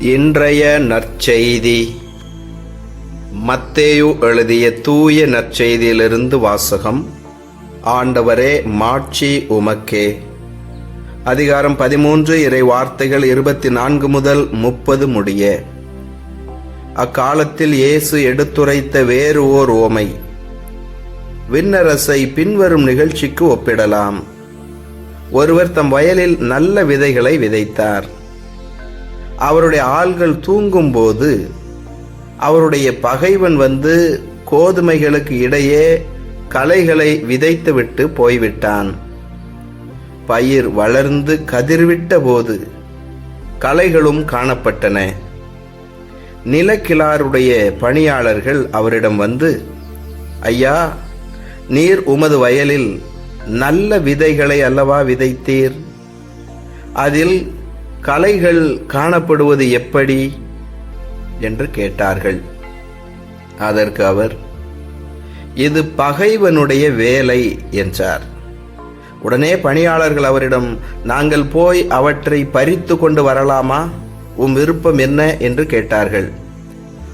இன்றைய நற்செய்தி. மத்தேயு எழுதிய தூய நற்செய்தியிலிருந்து வாசகம். ஆண்டவரே மாட்சி உமக்கே. அதிகாரம் பதிமூன்று இறை வார்த்தைகள் இருபத்தி நான்கு முதல் முப்பது முடிய. அக்காலத்தில் இயேசு எடுத்துரைத்த வேறு ஓர் ஓமை. விண்ணரசை பின்வரும் நிகழ்ச்சிக்கு ஒப்பிடலாம். ஒருவர் தம் வயலில் நல்ல விதைகளை விதைத்தார். அவருடைய ஆள்கள் தூங்கும்போது அவருடைய பகைவன் வந்து கோதுமைகளுக்கு இடையே களைகளை விதைத்துவிட்டு போய்விட்டான். பயிர் வளர்ந்து கதிர்விட்ட போது களைகளும் காணப்பட்டன. நிலக்கிழாருடைய பணியாளர்கள் அவரிடம் வந்து ஐயா நீர் உமது வயலில் நல்ல விதைகளை அல்லவா விதைத்தீர்? அதில் கலைகள் காணப்படுவது எப்படி? என்று கேட்டார்கள். அதற்கு அவர் இது பகைவனுடைய வேலை என்றார். உடனே பணியாளர்கள் அவரிடம் நாங்கள் போய் அவற்றை பறித்து கொண்டு வரலாமா? உம் விருப்பம் என்ன? என்று கேட்டார்கள்.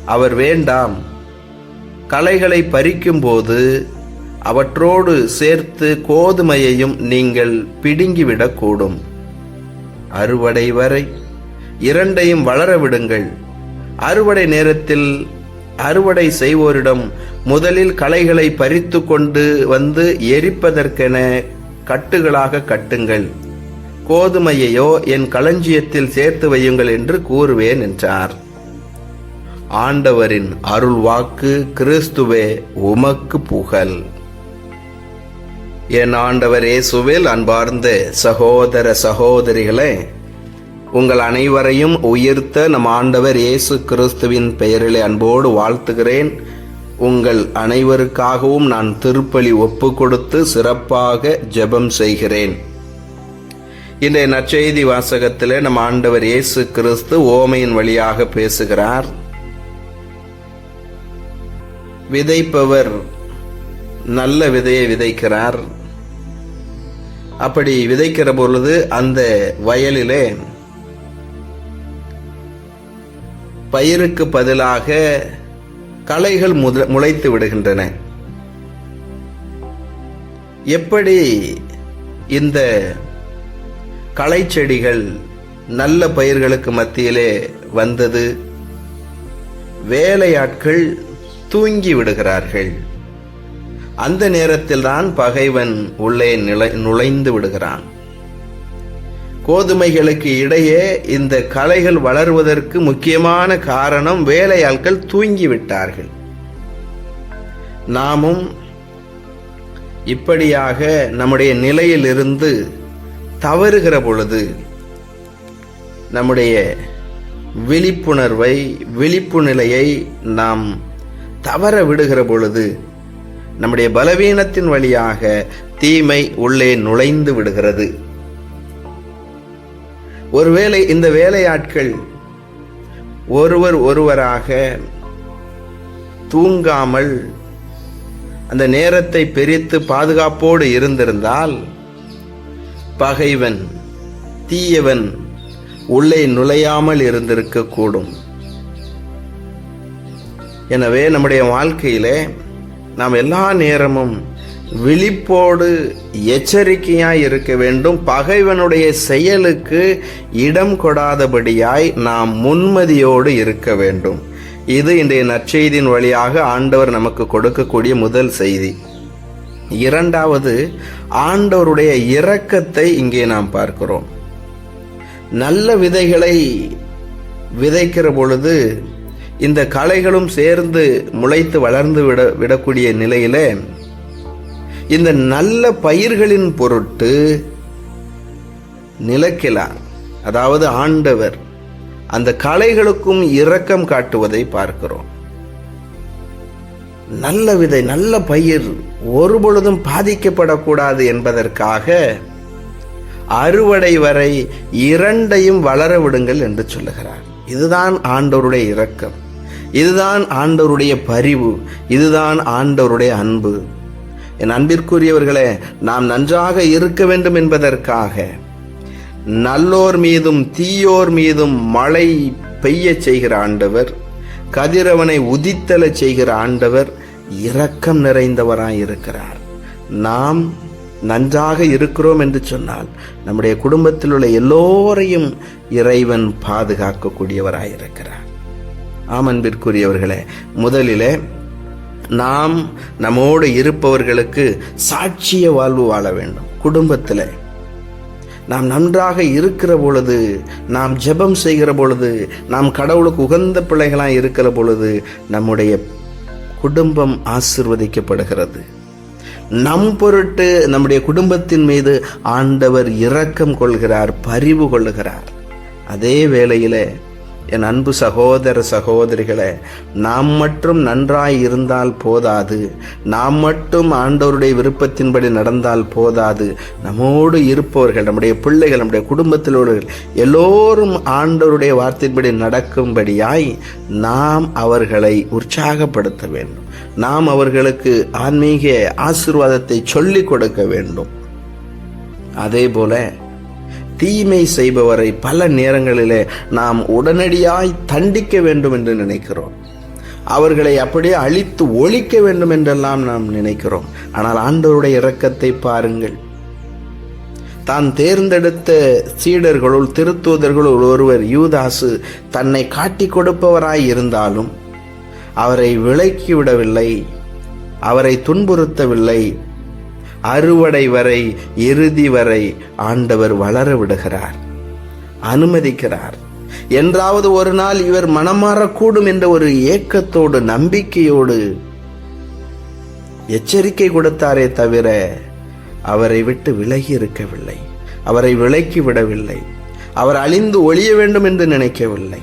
அவர் வேண்டாம். களைகளை பறிக்கும்போது அவற்றோடு சேர்த்து கோதுமையையும் நீங்கள் பிடுங்கிவிடக்கூடும். அறுவடை வரை. இரண்டையும் வளர விடுங்கள். அறுவடை நேரத்தில் அறுவடை செய்வோரிடம் முதலில் களைகளை பறித்து கொண்டு வந்து எரிப்பதற்கென கட்டுகளாக கட்டுங்கள். கோதுமையையோ என் களஞ்சியத்தில் சேர்த்து வையுங்கள் என்று கூறுவேன் என்றார். ஆண்டவரின் அருள் வாக்கு கிறிஸ்துவே உமக்கு புகழ். என் ஆண்டவர் இயேசுவில் அன்பார்ந்த சகோதர சகோதரிகளே உங்கள் அனைவரையும் உயிர்த்த நம் ஆண்டவர் இயேசு கிறிஸ்துவின் பெயரிலே அன்போடு வாழ்த்துகிறேன். உங்கள் அனைவருக்காகவும் நான் திருப்பலி ஒப்பு கொடுத்து சிறப்பாக ஜெபம் செய்கிறேன். இன்றைய நற்செய்தி வாசகத்திலே நம் ஆண்டவர் இயேசு கிறிஸ்து ஓமையின் வழியாக பேசுகிறார். விதைப்பவர் நல்ல விதையை விதைக்கிறார். அப்படி விதைக்கிற பொழுது அந்த வயலிலே பயிருக்கு பதிலாக களைகள் முத- முளைத்து விடுகின்றன. எப்படி இந்த களை செடிகள் நல்ல பயிர்களுக்கு மத்தியிலே வந்தது? வேலையாட்கள் தூங்கி விடுகிறார்கள். அந்த நேரத்தில் தான் பகைவன் உள்ளே நிலை நுழைந்து விடுகிறான். கோதுமைகளுக்கு இடையே இந்த களைகள் வளர்வதற்கு முக்கியமான காரணம் வேலையாட்கள் தூங்கி விட்டார்கள் நாமும் இப்படியாக நம்முடைய நிலையிலிருந்து தவறுகிற பொழுது நம்முடைய விழிப்புணர்வை விழிப்பு நிலையை நாம் தவற விடுகிற பொழுது நம்முடைய பலவீனத்தின் வழியாக தீமை உள்ளே நுழைந்து விடுகிறது. ஒருவேளை இந்த வேலையாட்கள் ஒருவர் ஒருவராக தூங்காமல் அந்த நேரத்தை பிரித்து பாதுகாப்போடு இருந்திருந்தால் பகைவன் தீயவன் உள்ளே நுழையாமல் இருந்திருக்கக்கூடும். எனவே நம்முடைய வாழ்க்கையிலே நாம் எல்லா நேரமும் விழிப்போடு எச்சரிக்கையாய் இருக்க வேண்டும். பகைவனுடைய செயலுக்கு இடம் கொடாதபடியாய் நாம் முன்மதியோடு இருக்க வேண்டும். இது இன்றைய நற்செய்தியின் வழியாக ஆண்டவர் நமக்கு கொடுக்கக்கூடிய முதல் செய்தி. இரண்டாவது ஆண்டவருடைய இரக்கத்தை இங்கே நாம் பார்க்கிறோம். நல்ல விதைகளை விதைக்கிற பொழுது இந்த களைகளும் சேர்ந்து முளைத்து வளர்ந்து விட விடக்கூடிய நிலையில் இந்த நல்ல பயிர்களின் பொருட்டு நிலக்கிலார் அதாவது ஆண்டவர் அந்த களைகளுக்கும் இரக்கம் காட்டுவதை பார்க்கிறோம். நல்ல விதை நல்ல பயிர் ஒரு பொழுதும் பாதிக்கப்படக்கூடாது என்பதற்காக அறுவடை வரை இரண்டையும் வளர விடுங்கள் என்று சொல்லுகிறார். இதுதான் ஆண்டவருடைய இரக்கம். இதுதான் ஆண்டவருடைய பரிவு இதுதான் ஆண்டவருடைய அன்பு. என் அன்பிற்குரியவர்களே நாம் நன்றாக இருக்க வேண்டும் என்பதற்காக நல்லோர் மீதும் தீயோர் மீதும் மழை பெய்யச் செய்கிற ஆண்டவர் கதிரவனை உதித்தலச் செய்கிற ஆண்டவர் இரக்கம் நிறைந்தவராய் இருக்கிறார். நாம் நன்றாக இருக்கிறோம் என்று சொன்னால் நம்முடைய குடும்பத்தில் உள்ள எல்லோரையும் இறைவன் பாதுகாக்கக்கூடியவராய் இருக்கிறார் ஆமன்பிற்குரியவர்களே முதலிலே நாம் நம்மோடு இருப்பவர்களுக்கு சாட்சிய வாழ்வு வாழ வேண்டும். குடும்பத்தில் நாம் நன்றாக இருக்கிற பொழுது நாம் ஜெபம் செய்கிற பொழுது நாம் கடவுளுக்கு உகந்த பிள்ளைகளாக இருக்கிற பொழுது நம்முடைய குடும்பம் ஆசிர்வதிக்கப்படுகிறது. நம் பொருட்டு நம்முடைய குடும்பத்தின் மீது ஆண்டவர் இரக்கம் கொள்கிறார் பரிவு கொள்ளுகிறார். அதே வேளையிலே என் அன்பு சகோதர சகோதரிகளை நாம் மட்டும் நன்றாய் இருந்தால் போதாது. நாம் மட்டும் ஆண்டவருடைய விருப்பத்தின்படி நடந்தால் போதாது. நம்மோடு இருப்பவர்கள் நம்முடைய பிள்ளைகள் நம்முடைய குடும்பத்தில் உள்ளவர்கள் எல்லோரும் ஆண்டவருடைய வார்த்தையின்படி நடக்கும்படியாய் நாம் அவர்களை உற்சாகப்படுத்த வேண்டும். நாம் அவர்களுக்கு ஆன்மீக ஆசீர்வாதத்தை சொல்லிக் கொடுக்க வேண்டும். அதே போல தீமை செய்பவரை பல நேரங்களிலே நாம் உடனடியாய் தண்டிக்க வேண்டும் என்று நினைக்கிறோம். அவர்களை அப்படியே அழித்து ஒழிக்க வேண்டும் என்றெல்லாம் நாம் நினைக்கிறோம். ஆனால் ஆண்டவருடைய இரக்கத்தை பாருங்கள். தான் தேர்ந்தெடுத்த சீடர்களுள் திருத்தூதர்களுள் ஒருவர் யூதாசு தன்னை காட்டிக் கொடுப்பவராய் இருந்தாலும் அவரை விலக்கி விடவில்லை அவரை துன்புறுத்தவில்லை அறுவடை வரை இறுதி வரை ஆண்டவர் வளர விடுகிறார் அனுமதிக்கிறார். என்றாவது ஒரு நாள் இவர் மனமாறக்கூடும் என்ற ஒரு ஏக்கத்தோடு நம்பிக்கையோடு எச்சரிக்கை கொடுத்தாரே தவிர அவரை விட்டு விலகி இருக்கவில்லை. அவரை விலக்கி விடவில்லை. அவர் அழிந்து ஒழிய வேண்டும் என்று நினைக்கவில்லை.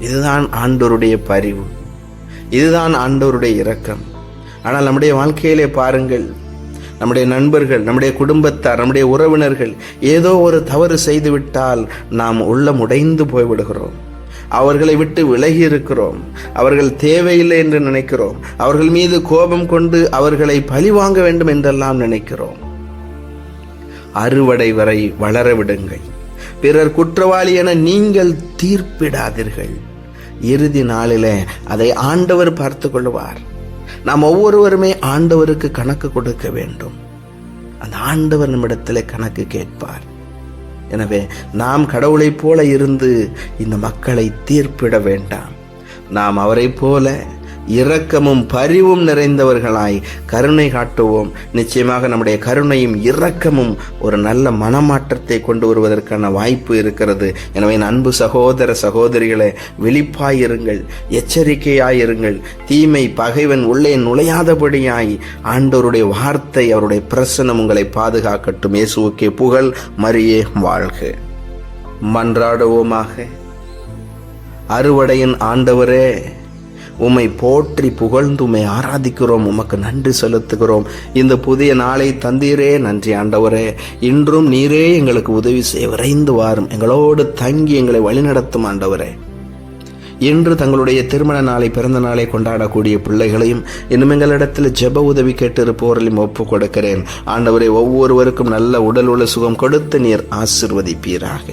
இதுதான் ஆண்டோருடைய பரிவு. இதுதான் ஆண்டோருடைய இரக்கம். ஆனால் நம்முடைய வாழ்க்கையிலே பாருங்கள் நம்முடைய நண்பர்கள் நம்முடைய குடும்பத்தார் நம்முடைய உறவினர்கள் ஏதோ ஒரு தவறு செய்துவிட்டால் நாம் உள்ளம் உடைந்து போய்விடுகிறோம். அவர்களை விட்டு விலகி இருக்கிறோம் அவர்கள் தேவையில்லை என்று நினைக்கிறோம். அவர்கள் மீது கோபம் கொண்டு அவர்களை பழிவாங்க வேண்டும் என்றெல்லாம் நினைக்கிறோம். அறுவடை வரை வளர விடுங்கள். பிறர் குற்றவாளி என நீங்கள் தீர்ப்பிடாதீர்கள். இறுதி நாளிலே அதை ஆண்டவர் பார்த்து கொள்வார் நாம் ஒவ்வொருவருமே ஆண்டவருக்கு கணக்கு கொடுக்க வேண்டும். அந்த ஆண்டவர் நம்மிடத்தில் கணக்கு கேட்பார். எனவே நாம் கடவுளைப் போல இருந்து இந்த மக்களை தீர்ப்பிட வேண்டாம். நாம் அவரைப் போல இரக்கமும் பரிவும் நிறைந்தவர்களாய் கருணை காட்டுவோம். நிச்சயமாக நம்முடைய கருணையும் இரக்கமும் ஒரு நல்ல மனமாற்றத்தை கொண்டு வருவதற்கான வாய்ப்பு இருக்கிறது. எனவே என் அன்பு சகோதர சகோதரிகளை விழிப்பாயிருங்கள் எச்சரிக்கையாயிருங்கள். தீமை பகைவன் உள்ளே நுழையாதபடியாய் ஆண்டவருடைய வார்த்தை அவருடைய பிரசனம் உங்களை பாதுகாக்கட்டும். இயேசுவுக்கே புகழ் மரியே வாழ்க. மன்றாடுவோமாக. அறுவடையின் ஆண்டவரே உம்மை போற்றி புகழ்ந்து உம்மை ஆராதிக்கிறோம் உமக்கு நன்றி செலுத்துகிறோம். இந்த புதிய நாளை தந்தீரே நன்றி ஆண்டவரே. இன்றும் நீரே எங்களுக்கு உதவி செய்ய விரைந்து வாரும். எங்களோடு தங்கி எங்களை வழிநடத்தும் ஆண்டவரே. இன்று தங்களுடைய திருமண நாளை பிறந்த நாளை கொண்டாடக்கூடிய பிள்ளைகளையும் இன்னும் எங்களிடத்தில் ஜெப உதவி கேட்டிருப்பவர்களையும் ஒப்பு கொடுக்கிறேன். ஆண்டவரை ஒவ்வொருவருக்கும் நல்ல உடல் உள்ள சுகம் கொடுத்து நீர் ஆசிர்வதிப்பீராக.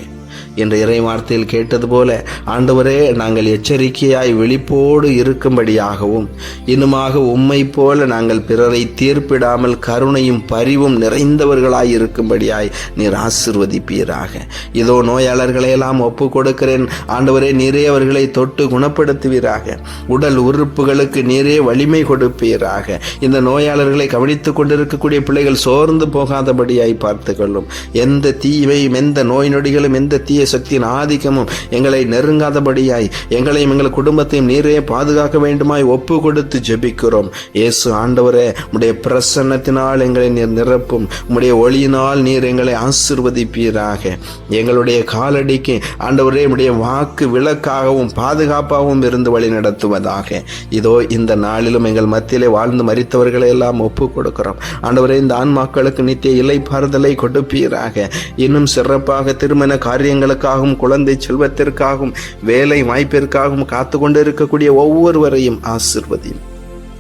என்று இறை வார்த்தையில் கேட்டது போல ஆண்டவரே நாங்கள் எச்சரிக்கையாய் விழிப்போடு இருக்கும்படியாகவும் இன்னுமாக உம்மை போல நாங்கள் பிறரை தீர்ப்பிடாமல் கருணையும் பரிவும் நிறைந்தவர்களாய் இருக்கும்படியாய் நீர் ஆசிர்வதிப்பீராக. இதோ நோயாளர்களையெல்லாம் ஒப்பு கொடுக்கிறேன் ஆண்டவரே நீரே அவர்களை தொட்டு குணப்படுத்துவீராக. உடல் உறுப்புகளுக்கு நீரே வலிமை கொடுப்பீராக. இந்த நோயாளர்களை கவனித்துக் கொண்டிருக்கக்கூடிய பிள்ளைகள் சோர்ந்து போகாதபடியாய் பார்த்துக்கொள்ளும். எந்த தீமையும் எந்த நோய் நொடிகளும் எந்த தீய சக்தியின் ஆதிக்கமும் எங்களை நெருங்காதபடியாய் எங்களையும் எங்கள் குடும்பத்தையும் நீரே பாதுகாக்க வேண்டுமாய் ஒப்பு கொடுத்து ஜெபிக்கிறோம். இயேசு ஆண்டவரே உடைய பிரசன்னத்தினால் எங்களை நீர் நிரப்பும். உடைய ஒளியினால் நீர் எங்களை ஆசிர்வதிப்பீராக. எங்களுடைய காலடிக்கு ஆண்டவரே உடைய வாக்கு விளக்காகவும் பாதுகாப்பாகவும் இருந்து வழி நடத்துவதாக. இதோ இந்த நாளிலும் எங்கள் மத்தியிலே வாழ்ந்து மறித்தவர்களை எல்லாம் ஒப்பு கொடுக்கிறோம் ஆண்டவரே இந்த ஆன்மாக்களுக்கு நித்திய இலை பாறுதலை கொடுப்பீராக. இன்னும் சிறப்பாக திருமண காரியங்கள் காரியங்களுக்காகவும் குழந்தை செல்வத்திற்காகவும் வேலை வாய்ப்பிற்காகவும் காத்து கொண்டிருக்கக்கூடிய ஒவ்வொருவரையும் ஆசிர்வதியும்.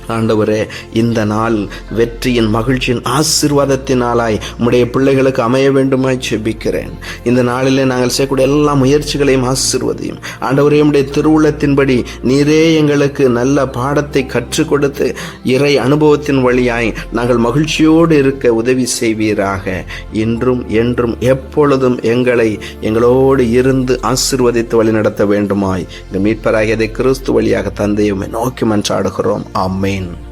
ஆண்டவரே இந்த நாள் வெற்றியின் மகிழ்ச்சியின் ஆசீர்வாதத்தினாலாய் உடைய பிள்ளைகளுக்கு அமைய வேண்டுமாய் செபிக்கிறேன் இந்த நாளிலே நாங்கள் செய்யக்கூடிய எல்லா முயற்சிகளையும் ஆசிர்வதையும். ஆண்டவரே உடைய திருவுள்ளத்தின்படி நீரே எங்களுக்கு நல்ல பாடத்தை கற்றுக் கொடுத்து இறை அனுபவத்தின் வழியாய் நாங்கள் மகிழ்ச்சியோடு இருக்க உதவி செய்வீராக. இன்றும் என்றும் எப்பொழுதும் எங்களை எங்களோடு இருந்து ஆசீர்வதித்து வழிநடத்த வேண்டுமாய். இந்த மீட்பராகியதை கிறிஸ்து வழியாக தந்தையுமே நோக்கி மன்றாடுகிறோம். lain.